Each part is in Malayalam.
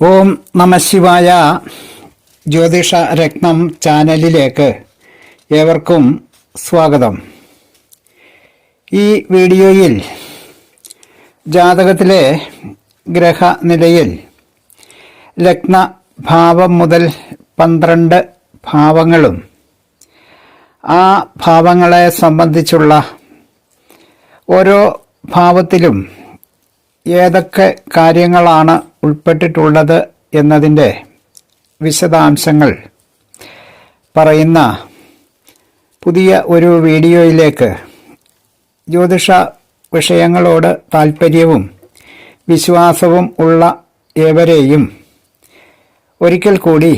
ഓം നമശിവായ ജ്യോതിഷ രത്നം ചാനലിലേക്ക് ഏവർക്കും സ്വാഗതം. ഈ വീഡിയോയിൽ ജാതകത്തിലെ ഗ്രഹനിലയിൽ ലഗ്ന ഭാവം മുതൽ പന്ത്രണ്ട് ഭാവങ്ങളും ആ ഭാവങ്ങളെ സംബന്ധിച്ചുള്ള ഓരോ ഭാവത്തിലും ഏതൊക്കെ കാര്യങ്ങളാണ് ഉൾപ്പെട്ടിട്ടുള്ളത് എന്നതിന്റെ വിശദാംശങ്ങൾ പറയുന്ന പുതിയ ഒരു വീഡിയോയിലേക്ക് ജ്യോതിഷ വിഷയങ്ങളോട് താൽപ്പര്യവും വിശ്വാസവും ഉള്ള ഏവരെയും ഒരിക്കൽ കൂടി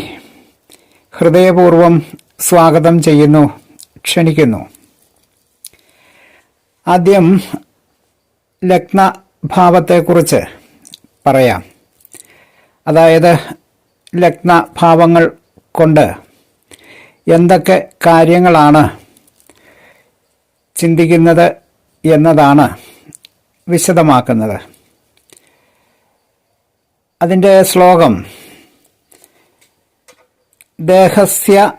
ഹൃദയപൂർവം സ്വാഗതം ചെയ്യുന്നു ക്ഷണിക്കുന്നു. ആദ്യം ലഗ്ന ഭാവത്തെക്കുറിച്ച് പറയാം. അതായത് ലഗ്ന ഭാവങ്ങൾ കൊണ്ട് എന്തൊക്കെ കാര്യങ്ങളാണ് ചിന്തിക്കുന്നത് എന്നതാണ് വിശദമാക്കുന്നത്. അതിന്റെ ശ്ലോകം ദേഹസ്യ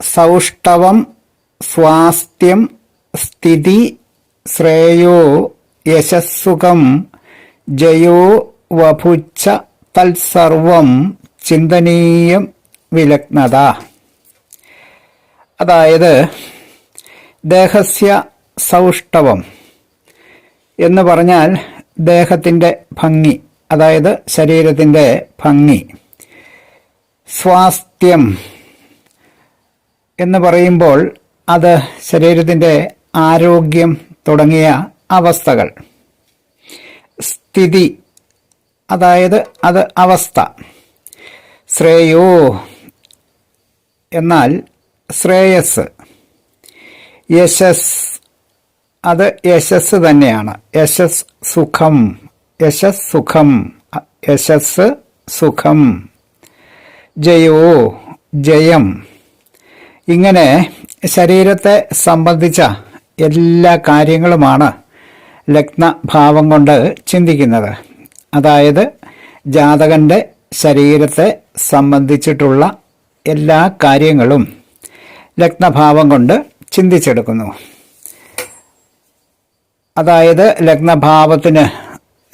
സൗഷ്ഠവം സ്വാസ്ഥ്യം സ്ഥിതി ശ്രേയോ യശസ്സുഖം ജയോ വഭുച്ച തത്സർവം ചിന്തനീയം വിലഗ്നത. അതായത് ദേഹസ്യ സൗഷ്ടവം എന്ന് പറഞ്ഞാൽ ദേഹത്തിന്റെ ഭംഗി അതായത് ശരീരത്തിന്റെ ഭംഗി. സ്വാസ്ഥ്യം എന്ന് പറയുമ്പോൾ അത് ശരീരത്തിന്റെ ആരോഗ്യം തുടങ്ങിയ അവസ്ഥകൾ. സ്ഥിതി അതായത് അത് അവസ്ഥ. ശ്രേയോ എന്നാൽ ശ്രേയസ്. യശസ് അത് യശസ് തന്നെയാണ്. യശസ് സുഖം യശസ് സുഖം യശസ് സുഖം. ജയോ ജയം. ഇങ്ങനെ ശരീരത്തെ സംബന്ധിച്ച എല്ലാ കാര്യങ്ങളുമാണ് ലഗ്നഭാവം കൊണ്ട് ചിന്തിക്കുന്നത്. അതായത് ജാതകന്റെ ശരീരത്തെ സംബന്ധിച്ചിട്ടുള്ള എല്ലാ കാര്യങ്ങളും ലഗ്നഭാവം കൊണ്ട് ചിന്തിച്ചെടുക്കുന്നു. അതായത് ലഗ്നഭാവത്തിന്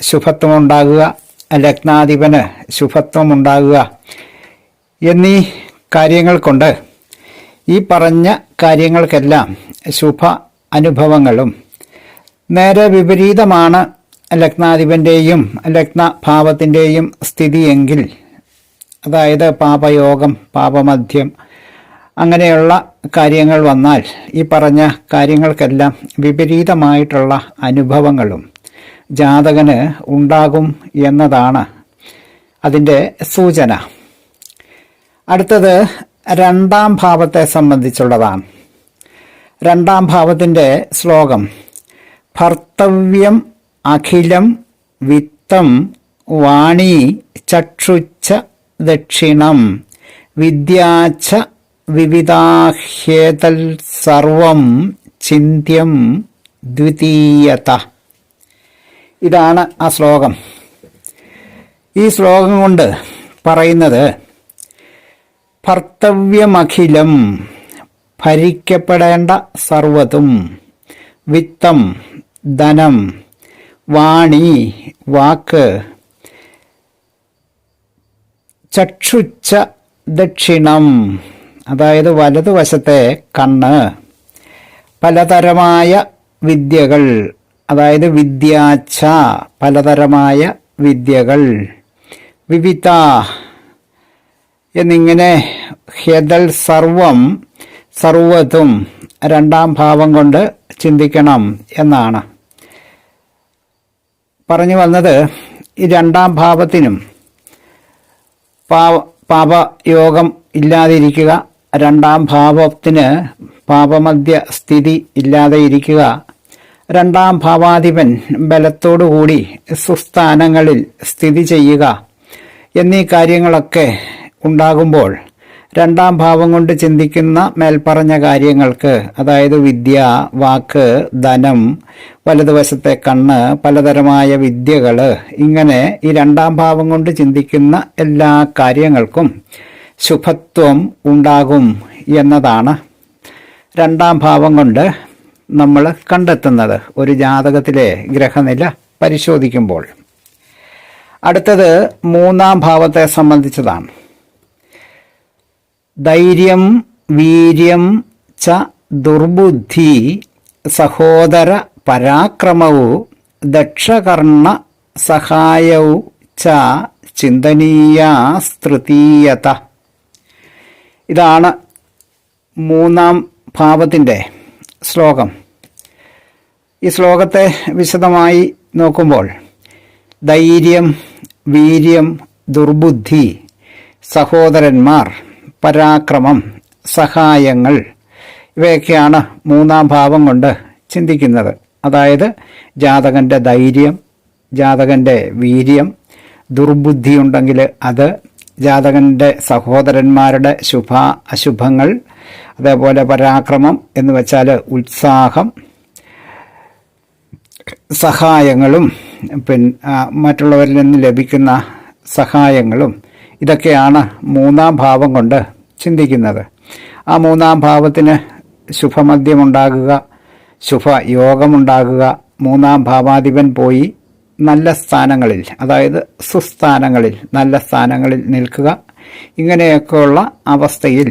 ശുഭത്വമുണ്ടാകുക ലഗ്നാധിപന് ശുഭത്വമുണ്ടാകുക എന്നീ കാര്യങ്ങൾ കൊണ്ട് ഈ പറഞ്ഞ കാര്യങ്ങൾക്കെല്ലാം ശുഭ അനുഭവങ്ങളും നേരെ വിപരീതമാണ് ലഗ്നാധിപന്റെയും ലഗ്നഭാവത്തിന്റെയും സ്ഥിതിയെങ്കിൽ അതായത് പാപയോഗം പാപമധ്യം അങ്ങനെയുള്ള കാര്യങ്ങൾ വന്നാൽ ഈ പറഞ്ഞ കാര്യങ്ങൾക്കെല്ലാം വിപരീതമായിട്ടുള്ള അനുഭവങ്ങളും ജാതകന് ഉണ്ടാകും എന്നതാണ് അതിന്റെ സൂചന. അടുത്തത് രണ്ടാം ഭാവത്തെ സംബന്ധിച്ചുള്ളതാണ്. രണ്ടാം ഭാവത്തിന്റെ ശ്ലോകം ഭർത്തവ്യം അഖിലം വിത്തം വാണി ചക്ഷുച്ച ദക്ഷിണം വിദ്യാച്ച വിവിധാഹ്യേതൽ സർവം ചിന്ത്യം ദ്വിതീയത. ഇതാണ് ആ ശ്ലോകം. ഈ ശ്ലോകം കൊണ്ട് പറയുന്നത് ഭർത്തവ്യമഖിലം ഭരിക്കപ്പെടേണ്ട സർവതും വിത്തം ധനം വാണി വാക്ക് ചക്ഷുച്ച ദക്ഷിണം അതായത് വലതുവശത്തെ കണ്ണ് പലതരമായ വിദ്യകൾ അതായത് വിദ്യാച്ച പലതരമായ വിദ്യകൾ വിവിധ എന്നിങ്ങനെ ഹ്യതൽ സർവം സർവതും രണ്ടാം ഭാവം കൊണ്ട് ചിന്തിക്കണം എന്നാണ്. പറഞ്ഞു വന്നത് ഈ രണ്ടാം ഭാവത്തിനും പാവ പാപയോഗം ഇല്ലാതിരിക്കുക രണ്ടാം ഭാവത്തിന് പാപമധ്യ സ്ഥിതി ഇല്ലാതെ ഇരിക്കുക രണ്ടാം ഭാവാധിപൻ ബലത്തോടുകൂടി സുസ്ഥാനങ്ങളിൽ സ്ഥിതി ചെയ്യുക എന്നീ കാര്യങ്ങളൊക്കെ ഉണ്ടാകുമ്പോൾ രണ്ടാം ഭാവം കൊണ്ട് ചിന്തിക്കുന്ന മേൽപ്പറഞ്ഞ കാര്യങ്ങൾക്ക് അതായത് വിദ്യ വാക്ക് ധനം വലതുവശത്തെ കണ്ണ് പലതരമായ വിദ്യകൾ ഇങ്ങനെ ഈ രണ്ടാം ഭാവം കൊണ്ട് ചിന്തിക്കുന്ന എല്ലാ കാര്യങ്ങൾക്കും ശുഭത്വം ഉണ്ടാകും എന്നതാണ് രണ്ടാം ഭാവം കൊണ്ട് നമ്മൾ കണ്ടെത്തുന്നത്. ഒരു ജാതകത്തിലെ ഗ്രഹനില പരിശോധിക്കുമ്പോൾ. അടുത്തത് മൂന്നാം ഭാവത്തെ സംബന്ധിച്ചതാണ്. ധൈര്യം വീര്യം ച ദുർബുദ്ധി സഹോദര പരാക്രമവും ദക്ഷകർണ സഹായവും ച ചിന്തനീയ സ്തൃതീയത. ഇതാണ് മൂന്നാം ഭാവത്തിന്റെ ശ്ലോകം. ഈ ശ്ലോകത്തെ വിശദമായി നോക്കുമ്പോൾ ധൈര്യം വീര്യം ദുർബുദ്ധി സഹോദരന്മാർ പരാക്രമം സഹായങ്ങൾ ഇവയൊക്കെയാണ് മൂന്നാം ഭാവം കൊണ്ട് ചിന്തിക്കുന്നത്. അതായത് ജാതകന്റെ ധൈര്യം ജാതകന്റെ വീര്യം ദുർബുദ്ധി ഉണ്ടെങ്കിൽ അത് ജാതകന്റെ സഹോദരന്മാരുടെ ശുഭ അശുഭങ്ങൾ അതേപോലെ പരാക്രമം എന്ന് വെച്ചാൽ ഉത്സാഹം സഹായങ്ങളും പിന്നെ മറ്റുള്ളവരിൽ നിന്ന് ലഭിക്കുന്ന സഹായങ്ങളും ഇതൊക്കെയാണ് മൂന്നാം ഭാവം കൊണ്ട് ചിന്തിക്കുന്നത്. ആ മൂന്നാം ഭാവത്തിന് ശുഭമദ്യമുണ്ടാകുക ശുഭ യോഗമുണ്ടാകുക മൂന്നാം ഭാവാധിപൻ പോയി നല്ല സ്ഥാനങ്ങളിൽ അതായത് സുസ്ഥാനങ്ങളിൽ നല്ല സ്ഥാനങ്ങളിൽ നിൽക്കുക. ഇങ്ങനെയൊക്കെയുള്ള അവസ്ഥയിൽ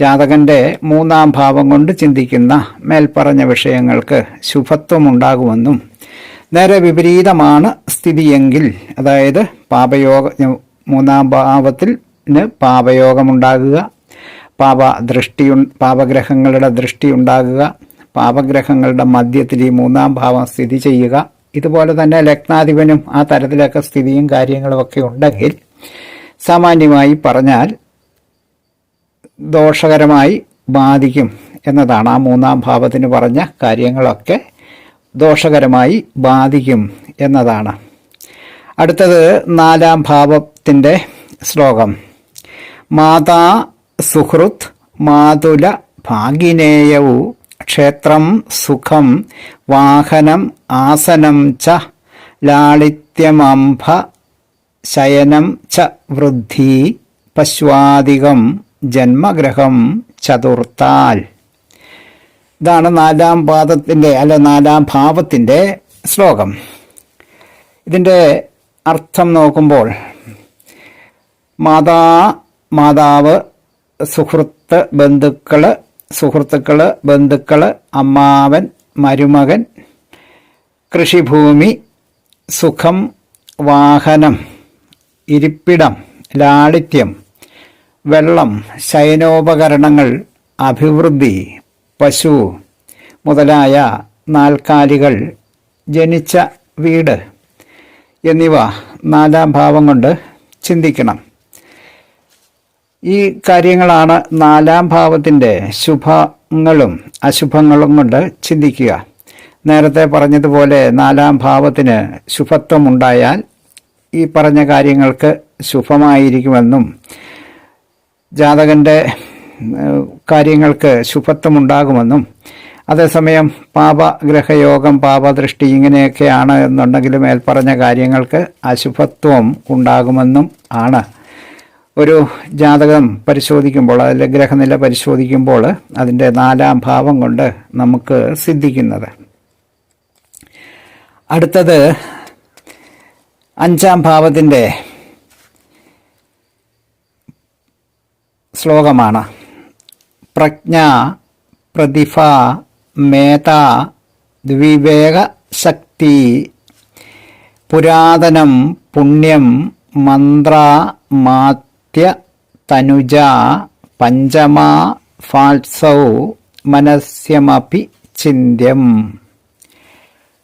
ജാതകന്റെ മൂന്നാം ഭാവം കൊണ്ട് ചിന്തിക്കുന്ന മേൽപ്പറഞ്ഞ വിഷയങ്ങൾക്ക് ശുഭത്വമുണ്ടാകുമെന്നും നേരെ വിപരീതമാണ് സ്ഥിതിയെങ്കിൽ അതായത് പാപയോഗ മൂന്നാം ഭാവത്തിൽ പാപയോഗമുണ്ടാകുക പാപ ദൃഷ്ടിയു പാപഗ്രഹങ്ങളുടെ ദൃഷ്ടി ഉണ്ടാകുക പാപഗ്രഹങ്ങളുടെ മധ്യത്തിൽ ഈ മൂന്നാം ഭാവം സ്ഥിതി ചെയ്യുക. ഇതുപോലെ തന്നെ ലഗ്നാധിപനും ആ തരത്തിലൊക്കെ സ്ഥിതിയും കാര്യങ്ങളും ഒക്കെ ഉണ്ടെങ്കിൽ സാമാന്യമായി പറഞ്ഞാൽ ദോഷകരമായി ബാധിക്കും എന്നതാണ് ആ മൂന്നാം ഭാവത്തിന് പറഞ്ഞ കാര്യങ്ങളൊക്കെ ദോഷകരമായി ബാധിക്കും എന്നതാണ്. അടുത്തത് നാലാം ഭാവത്തിന്റെ ശ്ലോകം. മാതാ സുഹൃത് മാതുല ഭാഗിനേയവു. ക്ഷേത്രം സുഖം വാഹനം ആസനം ച ലാളിത്യമംഭ ശയനം ച വൃദ്ധി പശ്വാദികം ജന്മഗ്രഹം ചതുർത്താൽ ഇതാണ് നാലാം പാദത്തിന്റെ അല്ല നാലാം ഭാവത്തിന്റെ ശ്ലോകം. ഇതിന്റെ അർത്ഥം നോക്കുമ്പോൾ മാതാ മാതാവ് സുഹൃത്ത് ബന്ധുക്കൾ സുഹൃത്തുക്കൾ ബന്ധുക്കൾ അമ്മാവൻ മരുമകൻ കൃഷിഭൂമി സുഖം വാഹനം ഇരിപ്പിടം ലാളിത്യം വെള്ളം ശയനോപകരണങ്ങൾ അഭിവൃദ്ധി പശു മുതലായ നാൽക്കാലികൾ ജനിച്ച വീട് എന്നിവ നാലാം ഭാവം കൊണ്ട് ചിന്തിക്കണം. ഈ കാര്യങ്ങളാണ് നാലാം ഭാവത്തിന്റെ ശുഭങ്ങളും അശുഭങ്ങളും കൊണ്ട് ചിന്തിക്കുക. നേരത്തെ പറഞ്ഞതുപോലെ നാലാം ഭാവത്തിന് ശുഭത്വമുണ്ടായാൽ ഈ പറഞ്ഞ കാര്യങ്ങൾക്ക് ശുഭമായിരിക്കുമെന്നും ജാതകന്റെ കാര്യങ്ങൾക്ക് ശുഭത്വമുണ്ടാകുമെന്നും അതേസമയം പാപഗ്രഹയോഗം പാപദൃഷ്ടി ഇങ്ങനെയൊക്കെയാണ് എന്നുണ്ടെങ്കിലും മേൽപ്പറഞ്ഞ കാര്യങ്ങൾക്ക് അശുഭത്വം ഉണ്ടാകുമെന്നും ആണ്. ഒരു ജാതകം പരിശോധിക്കുമ്പോൾ അതിലെ ഗ്രഹനില പരിശോധിക്കുമ്പോൾ അതിന്റെ നാലാം ഭാവം കൊണ്ട് നമുക്ക് സിദ്ധിക്കുന്നത്. അടുത്തത് അഞ്ചാം ഭാവത്തിന്റെ ശ്ലോകമാണ്. പ്രജ്ഞ പ്രതിഭ മേധ ദ്വിവേക ശക്തി പുരാതനം പുണ്യം മന്ത്ര മാത്യ തനുജ പഞ്ചമ ഫാൽസൗ മനസ്യമപി ചിന്ത്യം.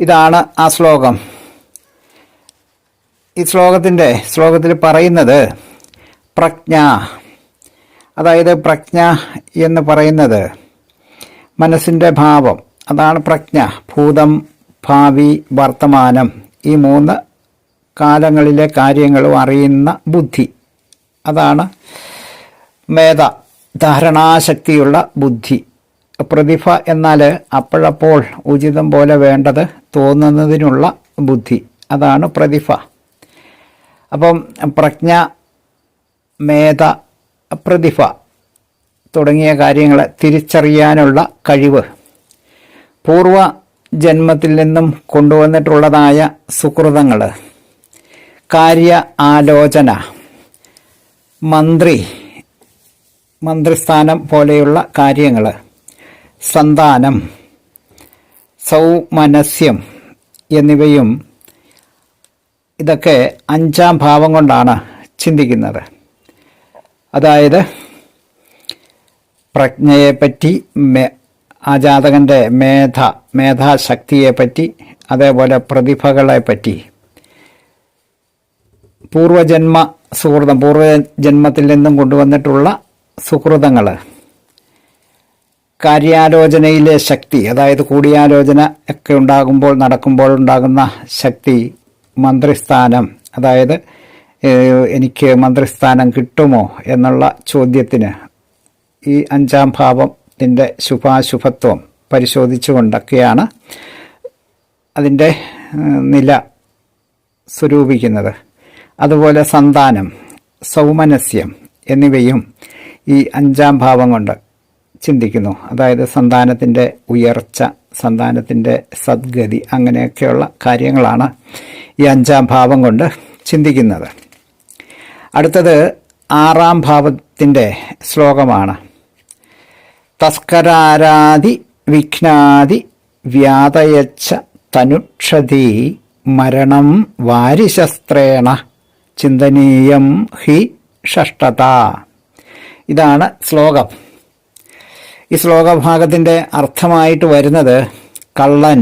ഇതാണ് ആ ശ്ലോകം. ഈ ശ്ലോകത്തിന്റെ ശ്ലോകത്തിൽ പറയുന്നത് പ്രജ്ഞ. അതായത് പ്രജ്ഞ എന്ന് പറയുന്നത് മനസ്സിന്റെ ഭാവം. അതാണ് പ്രജ്ഞ ഭൂതം ഭാവി വർത്തമാനം. ഈ മൂന്ന് കാലങ്ങളിലെ കാര്യങ്ങളും അറിയുന്ന ബുദ്ധി. അതാണ് മേധ ധാരണാശക്തിയുള്ള ബുദ്ധി. പ്രതിഭ എന്നാൽ അപ്പോഴപ്പോൾ ഉചിതം പോലെ വേണ്ടത് തോന്നുന്നതിനുള്ള ബുദ്ധി. അതാണ് പ്രതിഭ. അപ്പം പ്രജ്ഞ മേധ പ്രതിഭ തുടങ്ങിയ കാര്യങ്ങളെ തിരിച്ചറിയാനുള്ള കഴിവ്. പൂർവ ജന്മത്തിൽ നിന്നും കൊണ്ടുവന്നിട്ടുള്ളതായ സുഹൃതങ്ങൾ. കാര്യ ആലോചന. മന്ത്രി മന്ത്രിസ്ഥാനം പോലെയുള്ള കാര്യങ്ങൾ സന്താനം സൗമനസ്യം എന്നിവയും ഇതൊക്കെ അഞ്ചാം ഭാവം കൊണ്ടാണ് ചിന്തിക്കുന്നത്. അതായത് പ്രജ്ഞയെപ്പറ്റി മേ ആ ജാതകന്റെ മേധ മേധാശക്തിയെപ്പറ്റി അതേപോലെ പ്രതിഭകളെപ്പറ്റി. പൂർവജന്മ സുഹൃതം പൂർവ ജന്മത്തിൽ നിന്നും കൊണ്ടുവന്നിട്ടുള്ള സുഹൃതങ്ങൾ. കാര്യാലോചനയിലെ ശക്തി അതായത് കൂടിയാലോചന ഒക്കെ ഉണ്ടാകുമ്പോൾ നടക്കുമ്പോൾ ഉണ്ടാകുന്ന ശക്തി മന്ത്രിസ്ഥാനം. അതായത് എനിക്ക് മന്ത്രിസ്ഥാനം കിട്ടുമോ എന്നുള്ള ചോദ്യത്തിന് ഈ അഞ്ചാം ഭാവത്തിന്റെ ശുഭാശുഭത്വം പരിശോധിച്ചുകൊണ്ടൊക്കെയാണ് അതിന്റെ നില സ്വരൂപിക്കുന്നത്. അതുപോലെ സന്താനം സൗമനസ്യം എന്നിവയും ഈ അഞ്ചാം ഭാവം കൊണ്ട് ചിന്തിക്കുന്നു. അതായത് സന്താനത്തിന്റെ ഉയർച്ച സന്താനത്തിന്റെ സദ്ഗതി അങ്ങനെയൊക്കെയുള്ള കാര്യങ്ങളാണ് ഈ അഞ്ചാം ഭാവം കൊണ്ട് ചിന്തിക്കുന്നത്. അടുത്തത് ആറാം ഭാവത്തിന്റെ ശ്ലോകമാണ്. തസ്കരാരാതി വിഘ്നാതി വ്യാതയച്ച തനുക്ഷതി മരണം വാരിശസ്ത്രേണ ചിന്തനീയം ഹി ഷഷ്ടത. ഇതാണ് ശ്ലോകം. ഈ ശ്ലോകഭാഗത്തിന്റെ അർത്ഥമായിട്ട് വരുന്നത് കള്ളൻ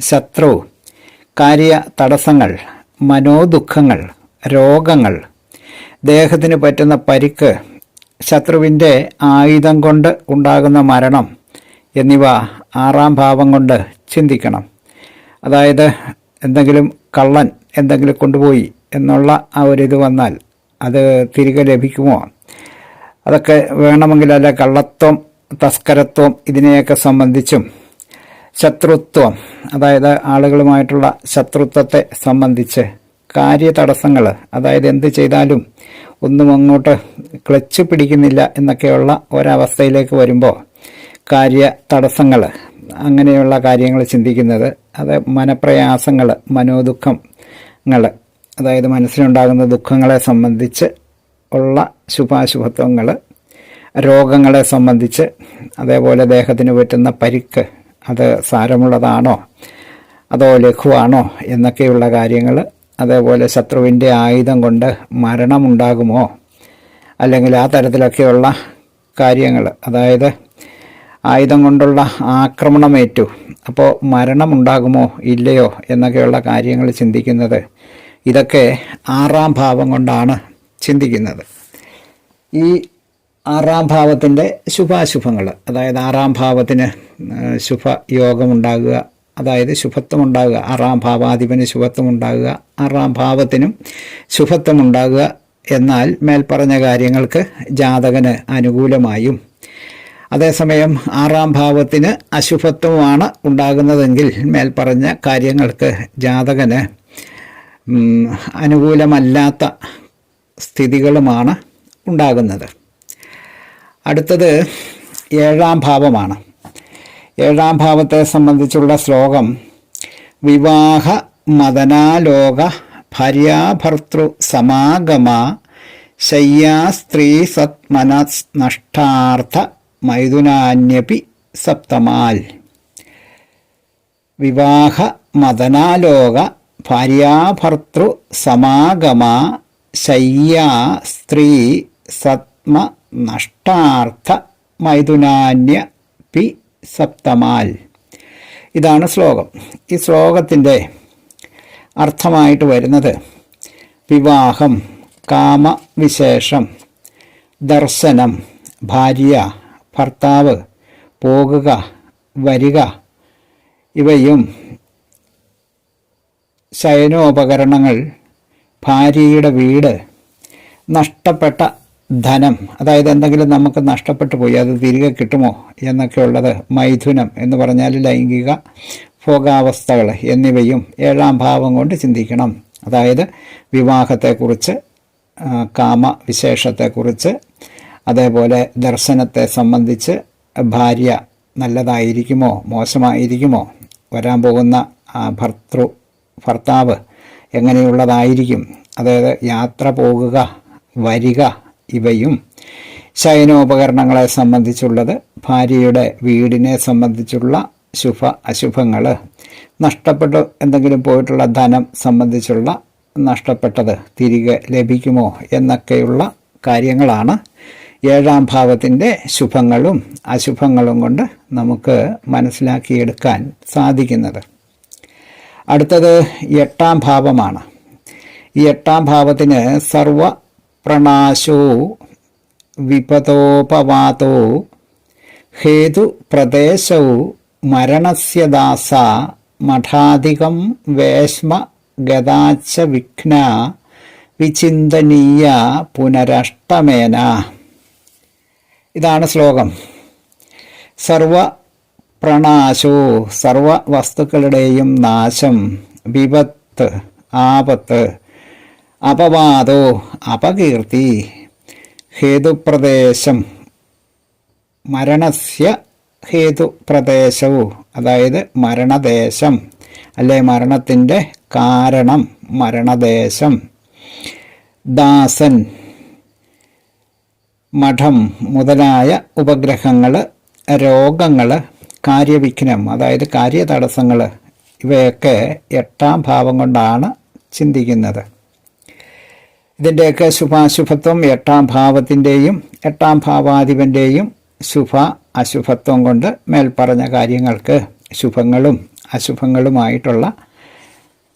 ശത്രു കാര്യ തടസ്സങ്ങൾ മനോദുഃഖങ്ങൾ രോഗങ്ങൾ ദേഹത്തിന് പറ്റുന്ന പരിക്ക് ശത്രുവിന്റെ ആയുധം കൊണ്ട് ഉണ്ടാകുന്ന മരണം എന്നിവ ആറാം ഭാവം കൊണ്ട് ചിന്തിക്കണം. അതായത് എന്തെങ്കിലും കള്ളൻ എന്തെങ്കിലും കൊണ്ടുപോയി എന്നുള്ള ആ ഒരു വന്നാൽ അത് തിരികെ ലഭിക്കുമോ? അതൊക്കെ വേണമെങ്കിൽ അല്ല കള്ളത്വം തസ്കരത്വം ഇതിനെയൊക്കെ സംബന്ധിച്ചും ശത്രുത്വം അതായത് ആളുകളുമായിട്ടുള്ള ശത്രുത്വത്തെ സംബന്ധിച്ച് കാര്യതടസ്സങ്ങൾ അതായത് എന്ത് ചെയ്താലും ഒന്നും അങ്ങോട്ട് ക്ലച്ച് പിടിക്കുന്നില്ല എന്നൊക്കെയുള്ള ഒരവസ്ഥയിലേക്ക് വരുമ്പോൾ കാര്യ തടസ്സങ്ങൾ അങ്ങനെയുള്ള കാര്യങ്ങൾ ചിന്തിക്കുന്നത് അത് മനപ്രയാസങ്ങൾ മനോദുഃഖങ്ങൾ അതായത് മനസ്സിലുണ്ടാകുന്ന ദുഃഖങ്ങളെ സംബന്ധിച്ച് ഉള്ള ശുഭാശുഭത്വങ്ങൾ രോഗങ്ങളെ സംബന്ധിച്ച് അതേപോലെ ദേഹത്തിന് പറ്റുന്ന പരിക്ക് അത് സാരമുള്ളതാണോ അതോ ലഘുവാണോ എന്നൊക്കെയുള്ള കാര്യങ്ങൾ അതേപോലെ ശത്രുവിന്റെ ആയുധം കൊണ്ട് മരണമുണ്ടാകുമോ അല്ലെങ്കിൽ ആ തരത്തിലൊക്കെയുള്ള കാര്യങ്ങൾ അതായത് ആയുധം കൊണ്ടുള്ള ആക്രമണമേറ്റു അപ്പോൾ മരണമുണ്ടാകുമോ ഇല്ലയോ എന്നൊക്കെയുള്ള കാര്യങ്ങൾ ചിന്തിക്കുന്നത് ഇതൊക്കെ ആറാം ഭാവം കൊണ്ടാണ് ചിന്തിക്കുന്നത്. ഈ ആറാം ഭാവത്തിന്റെ ശുഭാശുഭങ്ങൾ അതായത് ആറാം ഭാവത്തിന് ശുഭയോഗമുണ്ടാകുക അതായത് ശുഭത്വം ഉണ്ടാകുക ആറാം ഭാവാധിപന് ശുഭത്വം ഉണ്ടാകുക ആറാം ഭാവത്തിനും ശുഭത്വം ഉണ്ടാകുക എന്നാൽ മേൽപ്പറഞ്ഞ കാര്യങ്ങൾക്ക് ജാതകന് അനുകൂലമായും. അതേസമയം ആറാം ഭാവത്തിന് അശുഭത്വമാണ് ഉണ്ടാകുന്നതെങ്കിൽ മേൽപ്പറഞ്ഞ കാര്യങ്ങൾക്ക് ജാതകന് അനുകൂലമല്ലാത്ത സ്ഥിതികളുമാണ് ഉണ്ടാകുന്നത്. അടുത്തത് ഏഴാം ഭാവമാണ്. ഏഴാം ഭാവത്തെ സംബന്ധിച്ചുള്ള ശ്ലോകം വിവാഹ മദനാലോക ഭാര്യാഭർത്തൃ സമാഗമ ശയ്യാ സ്ത്രീ സത്മന നഷ്ടാർത്ഥ മൈഥുനാന്യപി സപ്തമാൽ. വിവാഹ മദനാലോക ഭാര്യാഭർത്തൃ സമാഗമ ശയ്യാ സ്ത്രീ സത്മ നഷ്ടാർത്ഥ മൈഥുനാന്യ പി സപ്തമാൽ. ഇതാണ് ശ്ലോകം. ഈ ശ്ലോകത്തിന്റെ അർത്ഥമായിട്ട് വരുന്നത് വിവാഹം കാമവിശേഷം ദർശനം ഭാര്യ ഭർത്താവ് പോകുക വരിക ഇവയും ശയനോപകരണങ്ങൾ ഭാര്യയുടെ വീട് നഷ്ടപ്പെട്ട ധനം അതായത് എന്തെങ്കിലും നമുക്ക് നഷ്ടപ്പെട്ടു പോയി അത് തിരികെ കിട്ടുമോ എന്നൊക്കെ ഉള്ളത് മൈഥുനം എന്ന് പറഞ്ഞാൽ ലൈംഗിക ഭോഗാവസ്ഥകൾ എന്നിവയും ഏഴാം ഭാവം കൊണ്ട് ചിന്തിക്കണം. അതായത് വിവാഹത്തെക്കുറിച്ച് കാമവിശേഷത്തെക്കുറിച്ച് അതേപോലെ ദർശനത്തെ സംബന്ധിച്ച് ഭാര്യ നല്ലതായിരിക്കുമോ മോശമായിരിക്കുമോ വരാൻ പോകുന്ന ഭർത്തൃ ഭർത്താവ് എങ്ങനെയുള്ളതായിരിക്കും? അതായത് യാത്ര പോകുക വരിക ഇവയും ശയനോപകരണങ്ങളെ സംബന്ധിച്ചുള്ളത് ഭാര്യയുടെ വീടിനെ സംബന്ധിച്ചുള്ള ശുഭ അശുഭങ്ങൾ നഷ്ടപ്പെട്ടു എന്തെങ്കിലും പോയിട്ടുള്ള ധനം സംബന്ധിച്ചുള്ള നഷ്ടപ്പെട്ടത് തിരികെ ലഭിക്കുമോ എന്നൊക്കെയുള്ള കാര്യങ്ങളാണ് ഏഴാം ഭാവത്തിന്റെ ശുഭങ്ങളും അശുഭങ്ങളും കൊണ്ട് നമുക്ക് മനസ്സിലാക്കിയെടുക്കാൻ സാധിക്കുന്നത്. അടുത്തത് എട്ടാം ഭാവമാണ്. ഈ എട്ടാം ഭാവത്തിന് സർവ പ്രണാശോ വിപതോപവാതോ ഹേതു പ്രദേശൗ മരണസ്യദാസ മഠാധികം വേശ്മ ഗതാച്ച വിഘ്ന വിചിന്തനീയ പുനരഷ്ടമേന. ഇതാണ് ശ്ലോകം. സർവ പ്രണാശോ സർവ വസ്തുക്കളുടെയും നാശം വിപത്ത് ആപത്ത് അപവാദോ അപകീർത്തി ഹേതുപ്രദേശം മരണസ്യ ഹേതുപ്രദേശവും അതായത് മരണദേശം അല്ലെ മരണത്തിന്റെ കാരണം മരണദേശം. ദാസൻ മഠം മുതലായ ഉപഗ്രഹങ്ങൾ രോഗങ്ങൾ കാര്യവിഘ്നം അതായത് കാര്യതടസ്സങ്ങൾ ഇവയൊക്കെ എട്ടാം ഭാവം കൊണ്ടാണ് ചിന്തിക്കുന്നത്. ഇതിന്റെയൊക്കെ ശുഭാശുഭത്വം എട്ടാം ഭാവത്തിന്റെയും എട്ടാം ഭാവാധിപന്റെയും ശുഭ അശുഭത്വം കൊണ്ട് മേൽപ്പറഞ്ഞ കാര്യങ്ങൾക്ക് ശുഭങ്ങളും അശുഭങ്ങളുമായിട്ടുള്ള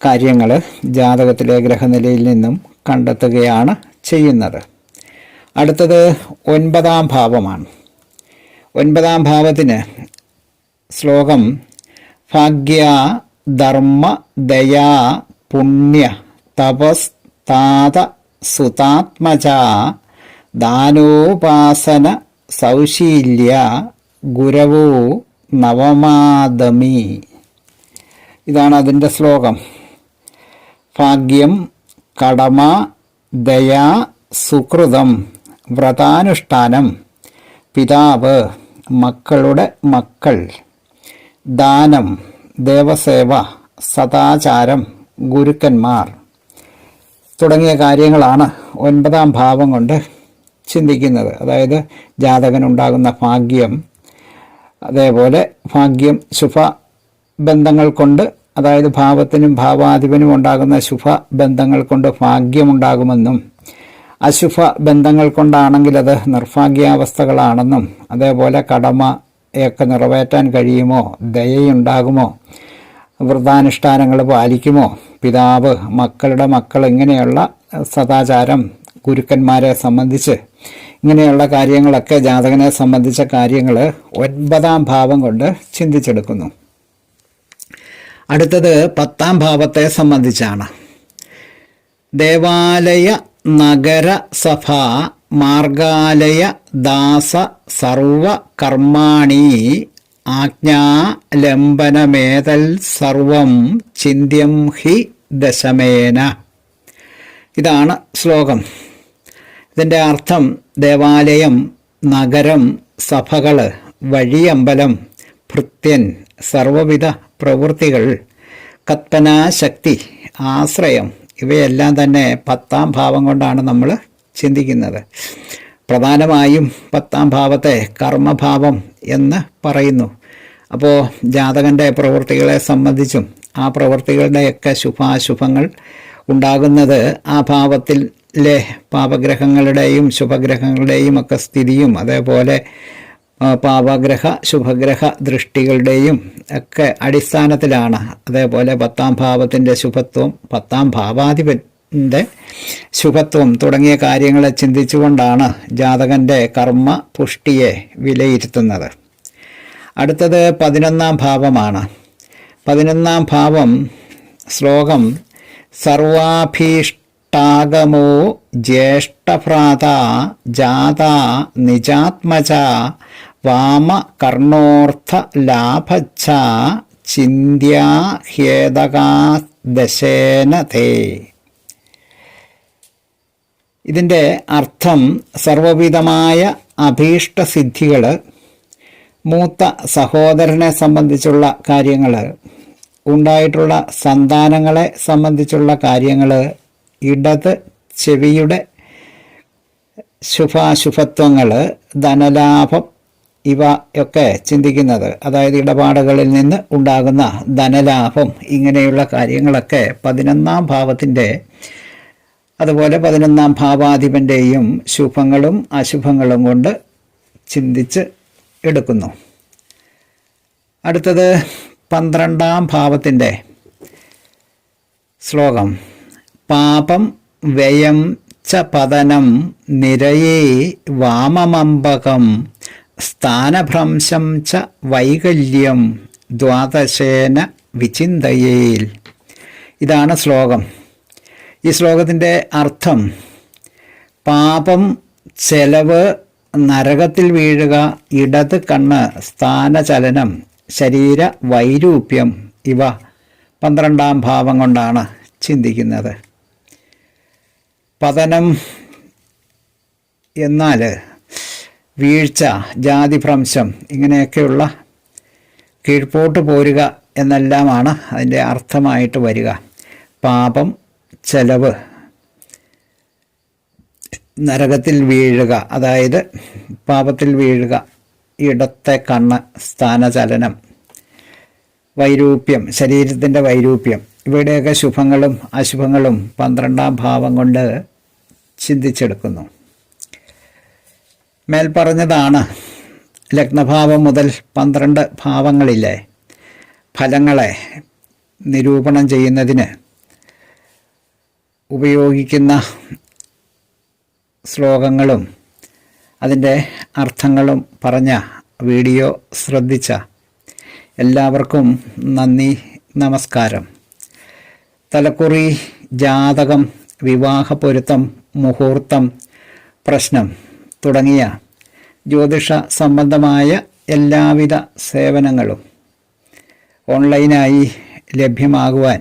കാര്യങ്ങൾ ജാതകത്തിലെ ഗ്രഹനിലയിൽ നിന്നും കണ്ടെത്തുകയാണ് ചെയ്യുന്നത്. അടുത്തത് ഒൻപതാം ഭാവമാണ്. ഒൻപതാം ഭാവത്തിന് ശ്ലോകം ഭാഗ്യ ധർമ്മ ദയാ പുണ്യ തപസ് താത സുതാത്മജ ദാനോപാസന സൗശീല്യ ഗുരവോ നവമാദമി. ഇതാണ് അതിന്റെ ശ്ലോകം. ഭാഗ്യം കടമ ദയാ സുഹൃതം വ്രതാനുഷ്ഠാനം പിതാവ് മക്കളുടെ മക്കൾ. ദാനം ദേവസേവ സദാചാരം ഗുരുക്കന്മാർ തുടങ്ങിയ കാര്യങ്ങളാണ് ഒൻപതാം ഭാവം കൊണ്ട് ചിന്തിക്കുന്നത്. അതായത് ജാതകനുണ്ടാകുന്ന ഭാഗ്യം അതേപോലെ ഭാഗ്യം ശുഭ ബന്ധങ്ങൾ കൊണ്ട് അതായത് ഭാവത്തിനും ഭാവാധിപനും ഉണ്ടാകുന്ന ശുഭ ബന്ധങ്ങൾ കൊണ്ട് ഭാഗ്യമുണ്ടാകുമെന്നും അശുഭ ബന്ധങ്ങൾ കൊണ്ടാണെങ്കിൽ അത് നിർഭാഗ്യാവസ്ഥകളാണെന്നും അതേപോലെ കടമയൊക്കെ നിറവേറ്റാൻ കഴിയുമോ? ദയയുണ്ടാകുമോ? വ്രതാനുഷ്ഠാനങ്ങൾ പാലിക്കുമോ? പിതാവ് മക്കളുടെ മക്കൾ ഇങ്ങനെയുള്ള സദാചാരം ഗുരുക്കന്മാരെ സംബന്ധിച്ച് ഇങ്ങനെയുള്ള കാര്യങ്ങളൊക്കെ ജാതകനെ സംബന്ധിച്ച കാര്യങ്ങൾ ഒൻപതാം ഭാവം കൊണ്ട് ചിന്തിച്ചെടുക്കുന്നു. അടുത്തത് പത്താം ഭാവത്തെ സംബന്ധിച്ചാണ്. ദേവാലയ നഗര സഭ മാർഗാലയ ദാസ കർമാണി ആജ്ഞാലംബനമേതൽ സർവം ചിന്ത്യം ഹി ദശമേന. ഇതാണ് ശ്ലോകം. ഇതിന്റെ അർത്ഥം ദേവാലയം നഗരം സഭകൾ വഴിയമ്പലം ഭൃത്യൻ സർവവിധ പ്രവൃത്തികൾ കൽപ്പനാശക്തി ആശ്രയം ഇവയെല്ലാം തന്നെ പത്താം ഭാവം കൊണ്ടാണ് നമ്മൾ ചിന്തിക്കുന്നത്. പ്രധാനമായും പത്താം ഭാവത്തെ കർമ്മഭാവം എന്ന് പറയുന്നു. അപ്പോൾ ജാതകന്റെ പ്രവൃത്തികളെ സംബന്ധിച്ചും ആ പ്രവൃത്തികളുടെയൊക്കെ ശുഭാശുഭങ്ങൾ ഉണ്ടാകുന്നത് ആ ഭാവത്തിലെ പാപഗ്രഹങ്ങളുടെയും ശുഭഗ്രഹങ്ങളുടെയും ഒക്കെ സ്ഥിതിയും അതേപോലെ പാപഗ്രഹ ശുഭഗ്രഹ ദൃഷ്ടികളുടെയും ഒക്കെ അടിസ്ഥാനത്തിലാണ്. അതേപോലെ പത്താം ഭാവത്തിന്റെ ശുഭത്വം പത്താം ഭാവാധിപന്റെ ശുഭത്വം തുടങ്ങിയ കാര്യങ്ങളെ ചിന്തിച്ചുകൊണ്ടാണ് ജാതകന്റെ കർമ്മ പുഷ്ടിയെ വിലയിരുത്തുന്നത്. അടുത്തത് പതിനൊന്നാം ഭാവമാണ്. പതിനൊന്നാം ഭാവം ശ്ലോകം സർവാഭീഷ്ടാഗമോ ജ്യേഷ്ഠഭ്രാത ജാത നിജാത്മജ വാമകർണോർത്ഥ ലാഭച്ച ചിന്യാഹേതകാദശേന തേ. ഇതിന്റെ അർത്ഥം സർവവിധമായ അഭീഷ്ടസിദ്ധികൾ മൂത്ത സഹോദരനെ സംബന്ധിച്ചുള്ള കാര്യങ്ങൾ ഉണ്ടായിട്ടുള്ള സന്താനങ്ങളെ സംബന്ധിച്ചുള്ള കാര്യങ്ങൾ ഇടത് ചെവിയുടെ ശുഭാശുഭത്വങ്ങൾ ധനലാഭം ഇവ ഒക്കെ ചിന്തിക്കുന്നത്. അതായത് ഇടപാടുകളിൽ നിന്ന് ഉണ്ടാകുന്ന ധനലാഭം ഇങ്ങനെയുള്ള കാര്യങ്ങളൊക്കെ പതിനൊന്നാം ഭാവത്തിന്റെ അതുപോലെ പതിനൊന്നാം ഭാവാധിപന്റെയും ശുഭങ്ങളും അശുഭങ്ങളും കൊണ്ട് ചിന്തിച്ച് എടുക്കുന്നു. അടുത്തത് പന്ത്രണ്ടാം ഭാവത്തിന്റെ ശ്ലോകം. പാപം വ്യയം ച പതനം നിരയേ വാമമമ്പകം സ്ഥാനഭ്രംശം ച വൈകല്യം ദ്വാദശേന വിചിന്തയേൽ. ഇതാണ് ശ്ലോകം. ഈ ശ്ലോകത്തിന്റെ അർത്ഥം പാപം ചെലവ് നരകത്തിൽ വീഴുക ഇടത് കണ്ണ് സ്ഥാനചലനം ശരീര വൈരൂപ്യം ഇവ പന്ത്രണ്ടാം ഭാവം കൊണ്ടാണ് ചിന്തിക്കുന്നത്. പതനം എന്നാൽ വീഴ്ച ജാതിഭ്രംശം ഇങ്ങനെയൊക്കെയുള്ള കീഴ്പോട്ട് പോരുക എന്നെല്ലാമാണ് അതിന്റെ അർത്ഥമായിട്ട് വരിക. പാപം ചെലവ്. നരകത്തിൽ വീഴുക അതായത് പാപത്തിൽ വീഴുക ഇടത്തെ കണ്ണ് സ്ഥാനചലനം. വൈരൂപ്യം ശരീരത്തിന്റെ വൈരൂപ്യം. ഇവിടെയൊക്കെ ശുഭങ്ങളും അശുഭങ്ങളും പന്ത്രണ്ടാം ഭാവം കൊണ്ട് ചിന്തിച്ചെടുക്കുന്നു. മേൽപ്പറഞ്ഞതാണ് ലഗ്നഭാവം മുതൽ പന്ത്രണ്ട് ഭാവങ്ങളിലെ ഫലങ്ങളെ നിരൂപണം ചെയ്യുന്നതിന് ഉപയോഗിക്കുന്ന ശ്ലോകങ്ങളും അതിന്റെ അർത്ഥങ്ങളും പറഞ്ഞ വീഡിയോ ശ്രദ്ധിച്ച എല്ലാവർക്കും നന്ദി നമസ്കാരം. തലക്കുറി ജാതകം വിവാഹ പൊരുത്തം മുഹൂർത്തം പ്രശ്നം തുടങ്ങിയ ജ്യോതിഷ സംബന്ധമായ എല്ലാവിധ സേവനങ്ങളും ഓൺലൈനായി ലഭ്യമാകുവാൻ